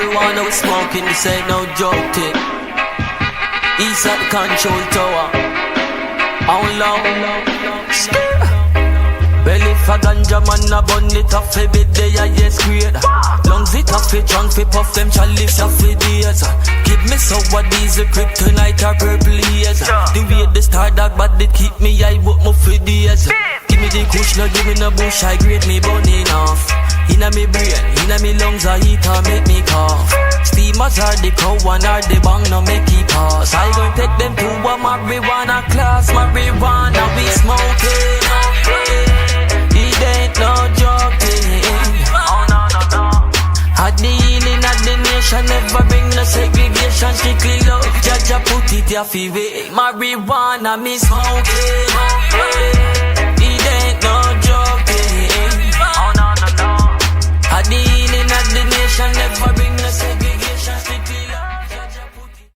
Marijuana we smoking, this ain't no joke thing. East at the control tower. How long? Well, if a ganja man a bun it off every day, I yes great. Lungs it off it, drunk fi puff them chalice off fi days. Give me so what diesel kryptonite or purple haze. The way the star dog, but it keep me high, but my fi days. Give me the kush, no give me no bush, I grade me burning off. Inna me brain, inna me lungs, I eat or make me cough. Steamers are the cow and are the bang, no make it pass. I gon' take them to a marijuana class, marijuana we smoking. It ain't no joking. Oh no no no. Had the healing of the nation, never bring no segregation, strictly love. Jaja put it fi way. Marijuana me smoking.